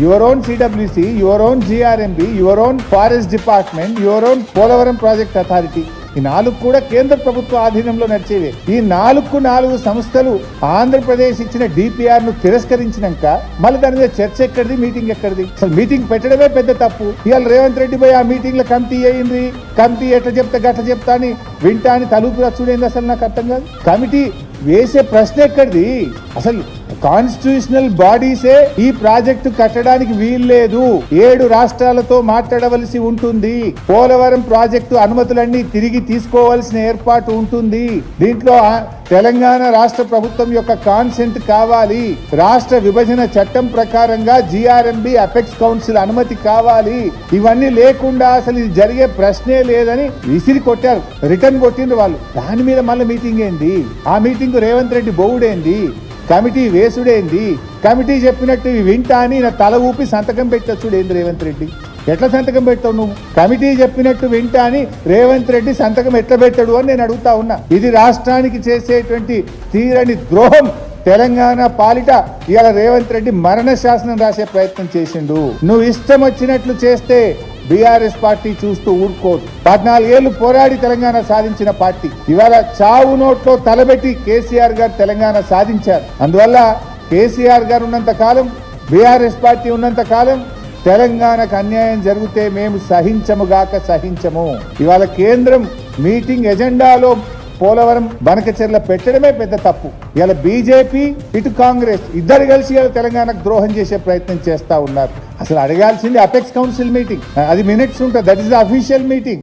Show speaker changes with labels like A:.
A: Your own CWC your own GRMB your own forest department your own Polavaram project authority ఈ నాలుగు కూడా కేంద్ర ప్రభుత్వ ఆధీనంలో నడిచేవి. ఈ నాలుగు నాలుగు సంస్థలు ఆంధ్రప్రదేశ్ ఇచ్చిన డిపిఆర్ను తిరస్కరించినాక మళ్ళీ దాని మీద చర్చ ఎక్కడిది మీటింగ్ ఎక్కడిది? అసలు మీటింగ్ పెట్టడమే పెద్ద తప్పు. ఇవాళ రేవంత్ రెడ్డి పోయి ఆ మీటింగ్లో కమిటీ అయింది కమిటీ ఎట్లా చెప్తా గట్ల చెప్తా అని వింటా అని తలుపు చూడేంది అసలు నాకు అర్థం కాదు. కమిటీ వేసే ప్రశ్న ఎక్కడిది? అసలు కాన్స్టిట్యూషనల్ బాడీసే ఈ ప్రాజెక్టు కట్టడానికి వీల్లేదు. ఏడు రాష్ట్రాలతో మాట్లాడవలసి ఉంటుంది. పోలవరం ప్రాజెక్టు అనుమతులన్నీ తిరిగి తీసుకోవాల్సిన ఏర్పాటు ఉంటుంది. దీంట్లో తెలంగాణ రాష్ట్ర ప్రభుత్వం యొక్క కాన్సెంట్ కావాలి. రాష్ట్ర విభజన చట్టం ప్రకారంగా జిఆర్ఎంబి అపెక్స్ కౌన్సిల్ అనుమతి కావాలి. ఇవన్నీ లేకుండా అసలు ఇది జరిగే ప్రశ్నే లేదని విసిరి కొట్టారు. రిటర్న్ కొట్టిండ్రు వాళ్ళు. దాని మీద మళ్ళీ మీటింగ్ ఏంది? ఆ మీటింగ్ రేవంత్ రెడ్డి బొవుడేంది? కమిటీ వేసుడేంది? కమిటీ చెప్పినట్టు వింటా అని నా తల ఊపి సంతకం పెట్టచ్చుడేంది రేవంత్ రెడ్డి. ఎట్లా సంతకం పెడతావు నువ్వు? కమిటీ చెప్పినట్టు వింటా అని రేవంత్ రెడ్డి సంతకం ఎట్లా పెట్టాడు అని నేను అడుగుతా ఉన్నా. ఇది రాష్ట్రానికి చేసేటువంటి తీరని ద్రోహం. తెలంగాణ పాలిట ఇవాళ రేవంత్ రెడ్డి మరణ శాసనం రాసే ప్రయత్నం చేసిండు. నువ్వు ఇష్టం వచ్చినట్లు చేస్తే బీఆర్ఎస్ పార్టీ చూస్తూ ఊరుకోదు. పద్నాలుగేళ్ళు పోరాడి తెలంగాణ సాధించిన పార్టీ. ఇవాళ చావు నోట్లో తలబెట్టి కేసీఆర్ గారు తెలంగాణ సాధించారు. అందువల్ల కేసీఆర్ గారు ఉన్నంత కాలం బీఆర్ఎస్ పార్టీ ఉన్నంత కాలం తెలంగాణకు అన్యాయం జరిగితే మేము సహించముగాక సహించము. ఇవాళ కేంద్రం మీటింగ్ ఎజెండాలో పోలవరం బనకచెర్ల పెట్టడమే పెద్ద తప్పు. ఇలా బీజేపీ ఇటు కాంగ్రెస్ ఇద్దరు కలిసి ఇలా తెలంగాణకు ద్రోహం చేసే ప్రయత్నం చేస్తా ఉన్నారు. అసలు అడగాల్సింది అపెక్స్ కౌన్సిల్ మీటింగ్. అది మినిట్స్ ఉంటుంది that is the official meeting